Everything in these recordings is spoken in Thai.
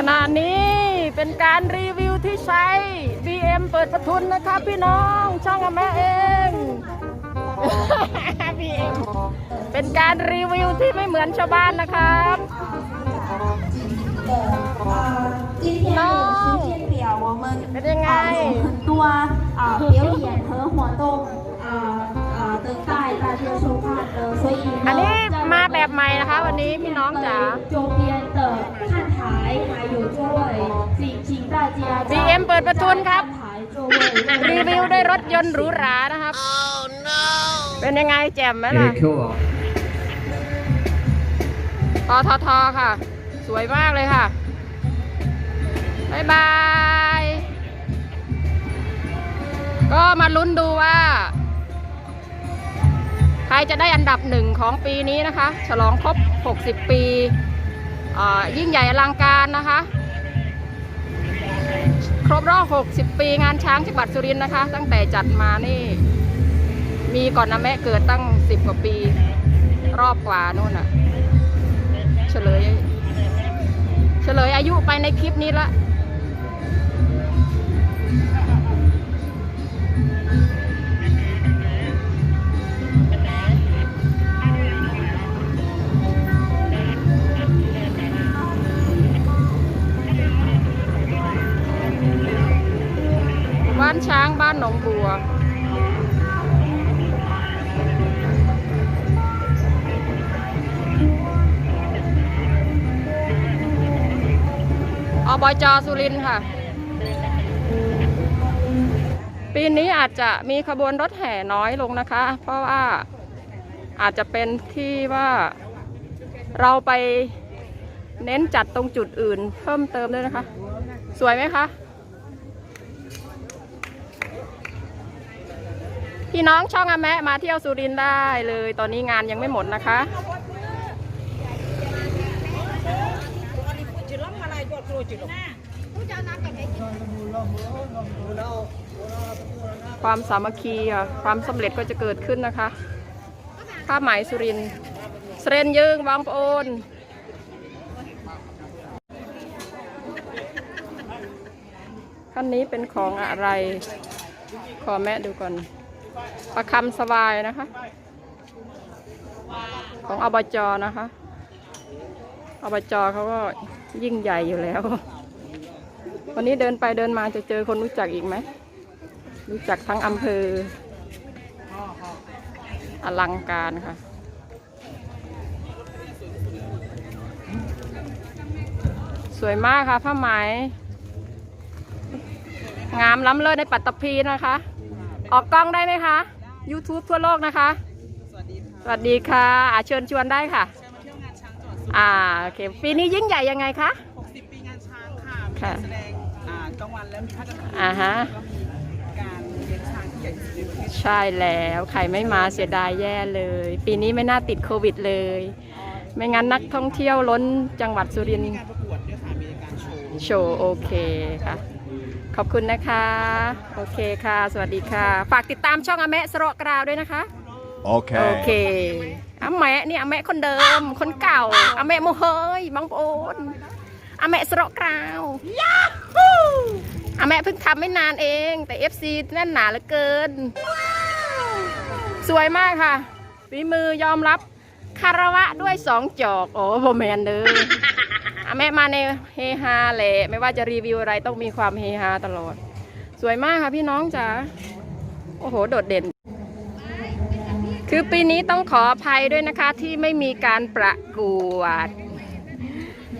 ขณะนี้เป็นการรีวิวที่ใช้ BM เปิดประทุนนะคะพี่น้องช่องอแม่เอง BM เป็นการรีวิวที่ไม่เหมือนชาวบ้านนะครับน้องเป็นยังไง ตัวเปียวเหยียนเธอหัวตงติมใต้ตาเทีชว์าพเออสวยอีอันนี้มาแบบใหม่นะคะ วันนี้พี่น้องจ๋าโจเปีย BM เปิดประทุนครับ รีวิวด้วยรถยนต์หรูหรานะครับ เป็นยังไงแจ่มไหมล่ะปอทอทอค่ะ สวยมากเลยค่ะบายบาย ก็มาลุ้นดูว่า ใครจะได้อันดับหนึ่งของปีนี้นะคะ ฉลองครบ 60 ปี ยิ่งใหญ่อลังการนะคะ ครบรอบ 60 ปีงานช้างจังหวัดสุรินทร์นะคะ ตั้งแต่จัดมานี่ มีก่อนนะแม่เกิดตั้ง 10 กว่าปี รอบกว่านู่นน่ะ เฉลย เฉลยอายุไปในคลิปนี้ละ อบจสุรินทร์ค่ะ ปีนี้อาจจะมีขบวนรถแห่น้อยลงนะคะ เพราะว่าอาจจะเป็นที่ว่าเราไปเน้นจัดตรงจุดอื่นเพิ่มเติมด้วยนะคะ สวยไหมคะ พี่น้องช่องอาแมะมาเที่ยวสุรินทร์ได้เลย ตอนนี้งานยังไม่หมดนะคะ ความสามัคคีค่ะความสำเร็จก็จะเกิดขึ้นนะคะผ้าไหมสุรินเสรนยืงบางปโอนขั้นนี้เป็นของอะไร ขอแม่ดูก่อน ประคำสบายนะคะ ของอบจนะคะอบจเขาก็ ยิ่งใหญ่อยู่แล้ว วันนี้เดินไปเดินมาจะเจอคนรู้จักอีกไหม รู้จักทั้งอำเภอ อลังการค่ะสวยมากค่ะผ้าไหม งามล้ำเลิศในปัตตภีนะคะ ออกกล้องได้ไหมคะ YouTube ทั่วโลกนะคะ สวัสดีค่ะอาเชิญชวนได้ค่ะ อ่าโอเคปีนี้ยิ่งใหญ่ยังไงคะ 60 ปีงานช้างค่ะ มีค่ะการแสดงอ่ากลางวันแล้วมีพัฒนาอ่าฮะก็มีการเลี้ยงช้างที่ใหญ่ที่สุดในประเทศใช่แล้วใครไม่มาเสียดายแย่เลย ปีนี้ไม่น่าติดโควิดเลย ไม่งั้นนักท่องเที่ยวล้นจังหวัดสุรินทมีร์ การประกวดด้วยค่ะ มีการโชว์ โชว์โอเคค่ะ ขอบคุณนะคะ โอเคค่ะ สวัสดีค่ะ ฝากติดตามช่องอาแมะสระกราวด้วยนะคะ โอเค Okay. อาแมะเนี่ยอาแมะคนเดิม คนเก่าอาแมะโมเฮยบางโอนอาแมะสระกราวอาแมะเพิ่งทำไม่นานเอง แต่ FC แน่นหนาเหลือเกิน สวยมากค่ะฝีมือยอมรับคารวะด้วยสองจอก โอ้โบแมนเด้ออาแม่มาในเฮฮาแหละไม่ว่าจะรีวิวอะไรต้องมีความเฮฮาตลอด สวยมากค่ะพี่น้องจ๋าโอ้โห โดดเด่น คือปีนี้ต้องขออภัยด้วยนะคะที่ไม่มีการประกวด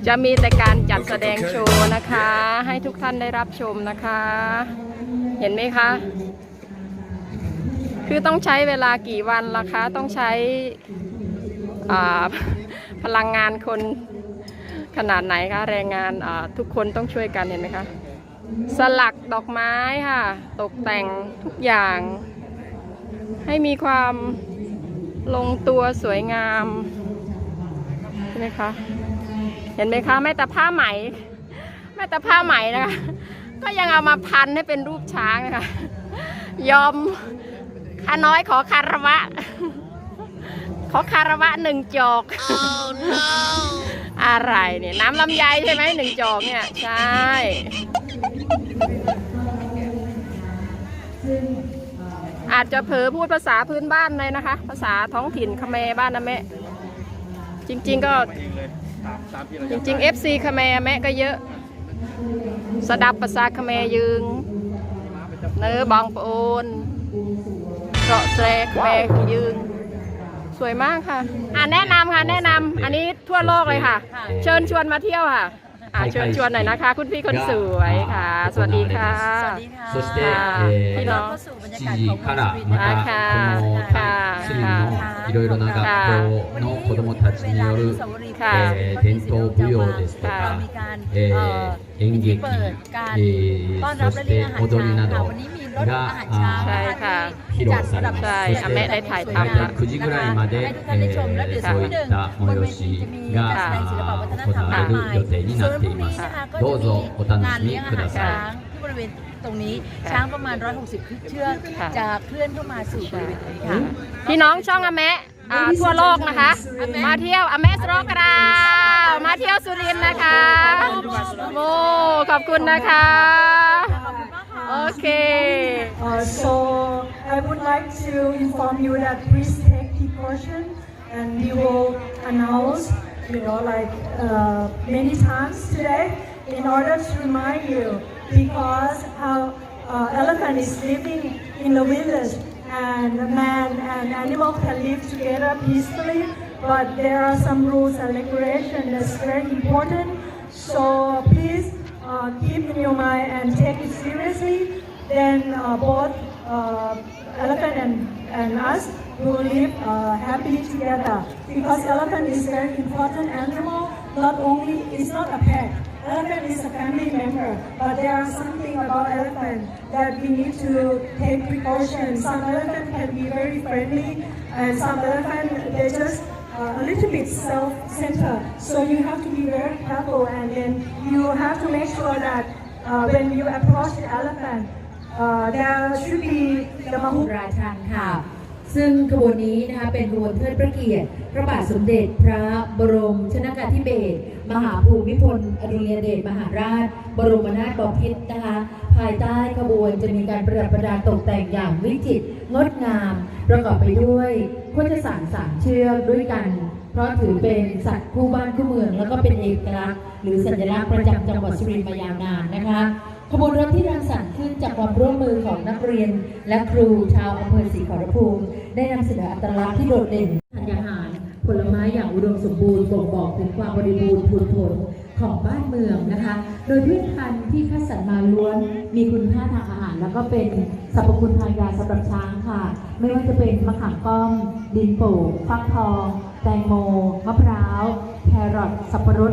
จะมีแต่การจัดแสดงโชว์นะคะ ให้ทุกท่านได้รับชมนะคะ เห็นไหมคะ คือต้องใช้เวลากี่วันล่ะคะ ต้องใช้พลังงานคนขนาดไหนคะ แรงงานทุกคนต้องช่วยกันเห็นไหมคะ สลักดอกไม้ค่ะ ตกแต่งทุกอย่างให้มีความ ลงตัวสวยงามใช่ไหมคะ เห็นไหมคะแม้แต่ผ้าไหมแม้แต่ผ้าไหมนะคะก็ยังเอามาพันให้เป็นรูปช้างนะคะ ยอมข้าน้อยขอคารวะ ขอคารวะหนึ่งจอกอะไรเนี่ยน้ำลำไยใช่ไหมหนึ่งจอกเนี่ย ใช่ อาจจะเผลอพูดภาษาพื้นบ้านเลยนะคะ ภาษาท้องถิ่นคแมบ้านนะแม่ จริง ๆ ก็จริงๆ FC คแมแม่ก็เยอะ สดับภาษาคแมยืง เนื้อบองโอนเกาะแสรคแมยืงสวยมากค่ะ อ่าแนะนำค่ะ แนะนำอันนี้ทั่วโลกเลยค่ะ เชิญชวนมาเที่ยวค่ะ อ่าเชิญชวนหน่อยนะคะ คุณพี่คนสวยค่ะ สวัสดีค่ะ สวัสดีค่ะそして、えー、7時からまたこのスリルのいろいろな学校の子どもたちによる、えー、伝統舞踊ですとか、えー、演劇、えー、そして踊りなど รถอาหารเช้าใช่ค่ะจัดสำหรับใช่อามได้ถ่ายทำนะคะให้ทุกท่านได้ชมและเดี๋ยวสักนิดหนึ่งบนเวทีจะมีการแสดงศิลปวัฒนธรรมมากมายส่วนพรุ่งนี้นะคะก็จะมีงานเลี้ยงอาหารช้างที่บริเวณตรงนี้ช้างประมาณ 160 เชือกจะเคลื่อนเข้ามาสู่บริเวณรนี้ค่ะพี่น้องช่องอาแมะทั่วโลกนะคะ มาเที่ยวอาแมสโรกรามาเที่ยวสุรินทร์นะคะโอ้ขอบคุณนะคะ So I would like to inform you that please take precaution and we will announce, you know, like uh, many times today in order to remind you because how uh, elephant is living in the village and man and animal can live together peacefully but there are some rules and regulations that's very important. So please uh, keep in your mind and take it seriously then uh, both uh, elephant and, and us will live uh, happily together. Because elephant is very important animal not only it's not a pet. Elephant is a family member but there are something about elephant that we need to take precaution. Some elephant can be very friendly and some elephant they just uh, a little bit self-centered. So you have to be very careful and then you have to make sure that uh, when you approach the elephant uh, there should be the Mahu ราชันค่ะ ซึ่งขบวนนี้นะคะเป็นขบวนเทิดพระเกียรติ พระบาทสมเด็จพระบรมชนกาธิเบศรมหาภูมิพลอดุลยเดชมหาราช บรมนาถบพิตรนะคะ ภายใต้ขบวนจะมีการประดับประดาตกแต่งอย่างวิจิตรงดงาม ประกอบไปด้วยโคจสารสามเชือกด้วยกัน เพราะถือเป็นสัตว์คู่บ้านคู่เมือง แล้วก็เป็นเอกลักษณ์หรือสัญลักษณ์ประจำจังหวัดสุรินทร์มายาวนานนะคะ ขบวนรถที่รังสรรค์ขึ้นจากความร่วมมือของนักเรียน และครูชาวอำเภอศรีขอรภูมิ ได้นำเสนออัตลักษณ์ที่โดดเด่นทานอาหาร ผลไม้อย่างอุดมสมบูรณ์บ่งบอกถึงความบริบูรณ์พูนผลของบ้านเมืองนะคะ โดยพืชพันธุ์ที่คัดสรรมาล้วน มีคุณค่าทางอาหาร แล้วก็เป็นสรรพคุณทางยาสำหรับช้างค่ะ ไม่ว่าจะเป็นมะขามป้อม ดินโป่งฟักทอง แตงโม มะพร้าว แครอท สับปะรด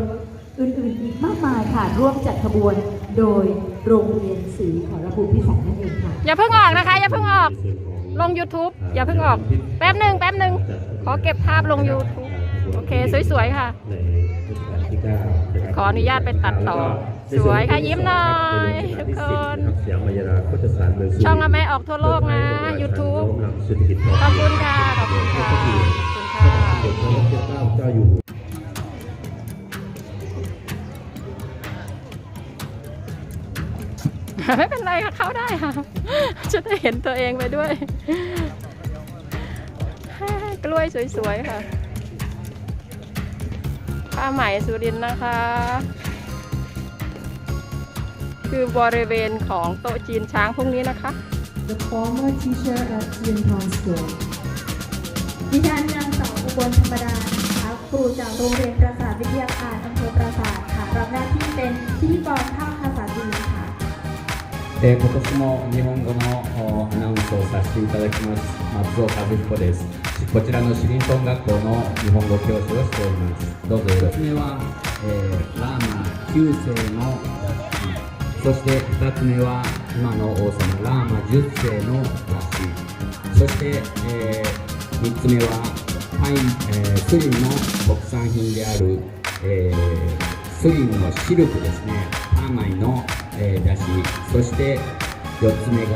อื่นๆ อีกมากมายค่ะ ร่วมจัดขบวนโดย โรงเรียนศรีขอรภูมิพิสัยนั่นเองค่ะ อย่าเพิ่งออกนะคะ อย่าเพิ่งออก ลง YouTube อย่าเพิ่งออก แป๊บหนึ่งแป๊บหนึ่งขอเก็บภาพลง YouTube โอเค สวยๆค่ะในรัชกาลที่9นะครับขออนุญาตไปตัดต่อ สวยค่ะ ยิ้มหน่อยทุกคนสยามมายราโคจสารเมืองสุรินทร์ช่องอาแม่ออกทั่วโลกนะ YouTube โน้มนำเศรษฐกิจพขอบเพีคุยณงค่ะ ขอบคุณค่ะขอบคุณค่ะ ไม่เป็นไรค่ะเข้าได้ค่ะ จะได้เห็นตัวเองไปด้วย กล้วยสวยๆค่ะผ้าไหมสุรินนะคะ คือบริเวณของโต๊ะจีนช้างพรุ่งนี้นะคะ the former teacher at Yen Town School ดิฉันนางสาวอุบลธรรมดานะคะครูจากโรงเรียนประสาทวิทยาคารอำเภอปราสาทค่ะรับหน้าที่เป็นพิธีกรภาคภาษา えー今年も日本語のアナウンスをさせていただきます。松尾和彦です。こちらのシリントン学校の日本語教師をしております。どうぞよろしく。目は、えーラーマ9世のそして2つ目は今の王様ラーマ10世の雑誌。そして、え3つ目はパイン、えースリンの国産品である、えースリンのシルクですね。パーマイの、えー、だしそして4つ目が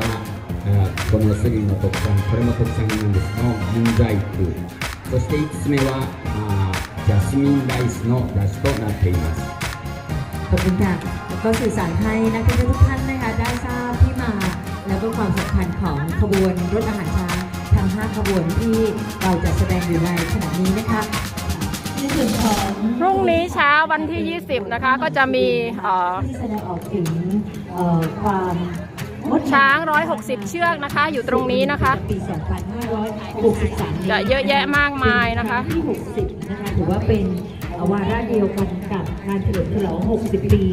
このスリの特産これも特産なんですの銀細工そして5つ目はあジャスミンライスのだしとなっていますขอบคุณค่ะก็สื่อสารให้นักท่องเที่ยวทุกท่านนะคะได้ทราบที่มาแล้วก็ความสำคัญของขบวนรถอาหารช้างทั้ง5ขบวนที่เราจะแสดงอยู่ในขณะนี้นะคะ พรุ่งนี้เช้าวันที่ 20 นะคะ ก็จะมีเอ่อที่แสดงออกถึงเอ่อความงดงมช้าง 160 เชือกนะคะ อยู่ตรงนี้นะคะปี2563จะเยอะแยะมากมายนะคะที่60นะคะถือว่าเป็นวาระเดียวกันกับการเฉลิมฉลอง 60 ปี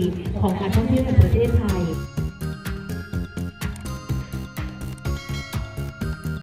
ของการท่องเที่ยวแห่งประเทศไทย